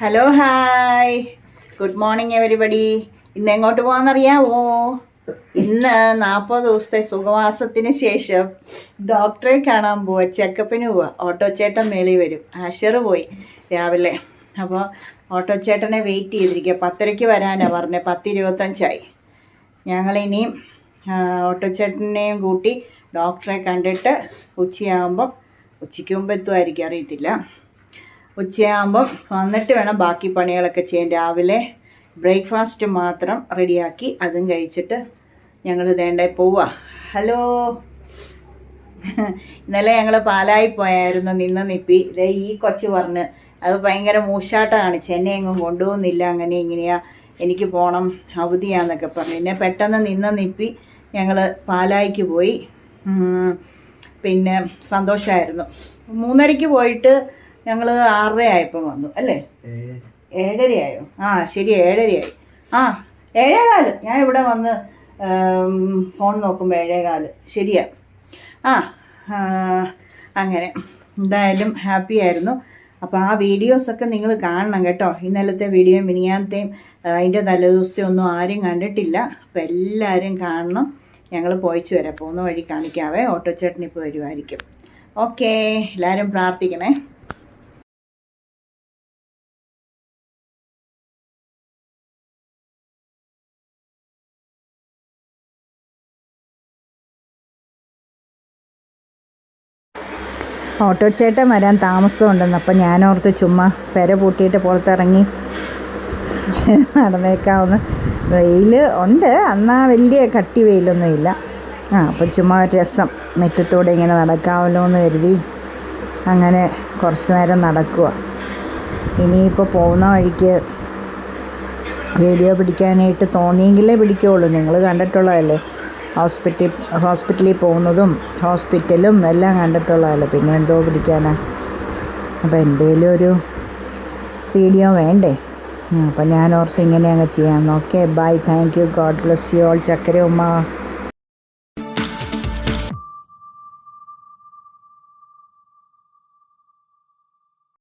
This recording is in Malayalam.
Hello hi good morning everybody ഇന്ന് എങ്ങോട്ട് പോവാന്നറിയാവോ? ഇന്ന് നാൽപ്പത് ദിവസത്തെ സുഖവാസത്തിന് ശേഷം ഡോക്ടറെ കാണാൻ പോവാ. ചെക്കപ്പിന് പോവാ. ഓട്ടോ ചേട്ടൻ മേളി വരും. ആഷർ പോയി രാവിലെ. അപ്പോൾ ഓട്ടോ ചേട്ടനെ വെയിറ്റ് ചെയ്തിരിക്കുക പത്തരയ്ക്ക് വരാനാണ് പറഞ്ഞത് പത്ത് ഇരുപത്തഞ്ചായി ഞങ്ങളിനിയും ഓട്ടോ ചേട്ടനെയും കൂട്ടി ഡോക്ടറെ കണ്ടിട്ട് ഉച്ചയാകുമ്പം ഉച്ചയ്ക്ക് മുമ്പ് എത്തുമായിരിക്കും അറിയത്തില്ല. ഉച്ചയാകുമ്പം വന്നിട്ട് വേണം ബാക്കി പണികളൊക്കെ ചെയ്യാൻ. രാവിലെ ബ്രേക്ക്ഫാസ്റ്റ് മാത്രം റെഡിയാക്കി അതും കഴിച്ചിട്ട് ഞങ്ങൾ വേണ്ടേ പോവാ. ഹലോ. ഇന്നലെ ഞങ്ങൾ പാലായി പോയായിരുന്നു നിന്ന് നിപ്പി. ദേ ഈ കൊച്ചു പറഞ്ഞ് അത് ഭയങ്കര മൂശാട്ട കാണിച്ച്. എന്നെ എങ്ങും കൊണ്ടുപോകുന്നില്ല അങ്ങനെ ഇങ്ങനെയാ. എനിക്ക് പോകണം അവധിയാന്നൊക്കെ പറഞ്ഞു. പിന്നെ പെട്ടെന്ന് നിന്ന് നിപ്പി ഞങ്ങൾ പാലായിക്ക് പോയി. പിന്നെ സന്തോഷമായിരുന്നു മൂന്നരയ്ക്ക് പോയിട്ട് ഞങ്ങൾ ആറര ആയപ്പോൾ വന്നു അല്ലേ? ഏഴരയായോ? ആ ശരി ഏഴരയായി. ആ ഏഴേകാൽ. ഞാൻ ഇവിടെ വന്ന് ഫോൺ നോക്കുമ്പോൾ ഏഴേകാൽ. ശരിയാ. ആ അങ്ങനെ. എന്തായാലും ഹാപ്പി ആയിരുന്നു. അപ്പോൾ ആ വീഡിയോസൊക്കെ നിങ്ങൾ കാണണം കേട്ടോ. ഇന്നലത്തെ വീഡിയോയും മിനിയാന്നത്തെയും അതിന്റെ തലേദിവസത്തെ ഒന്നും ആരും കണ്ടിട്ടില്ല. അപ്പോൾ എല്ലാവരും കാണണം. ഞങ്ങൾ പോയിച്ചു വരാം. പോകുന്ന വഴി കാണിക്കാവേ. ഓട്ടോ ചേട്ടൻ ഇപ്പോൾ വരുമായിരിക്കും ഓക്കേ എല്ലാവരും പ്രാർത്ഥിക്കണേ. ഓട്ടോ ചേട്ടൻ വരാൻ താമസമുണ്ടെന്ന് അപ്പം ഞാനോർത്ത് ചുമ്മാ പെര പൂട്ടിയിട്ട് പുറത്തിറങ്ങി നടന്നേക്കാവുന്ന വെയിൽ ഉണ്ട്. എന്നാൽ വലിയ കട്ടി വെയിലൊന്നും ഇല്ല. ആ അപ്പം ചുമ്മാ ഒരു രസം മുറ്റത്തൂടെ ഇങ്ങനെ നടക്കാമല്ലോ എന്ന് കരുതി അങ്ങനെ കുറച്ച് നേരം നടക്കുക ഇനിയിപ്പോൾ പോകുന്ന വഴിക്ക് വീഡിയോ പിടിക്കാനായിട്ട് തോന്നിയെങ്കിലേ പിടിക്കുകയുള്ളൂ നിങ്ങൾ കണ്ടിട്ടുള്ളതല്ലേ? ഹോസ്പിറ്റൽ ഹോസ്പിറ്റലിൽ പോകുന്നതും ഹോസ്പിറ്റലും എല്ലാം കണ്ടിട്ടുള്ളതല്ലേ. പിന്നെ എന്തോ പിടിക്കാനാ. അപ്പോൾ എന്തെങ്കിലും ഒരു വീഡിയോ വേണ്ടേ? അപ്പം ഞാൻ ഓർത്ത് ഇങ്ങനെ അങ്ങ് ചെയ്യാം. Okay bye thank you god bless you all ചക്കര ഉമ്മ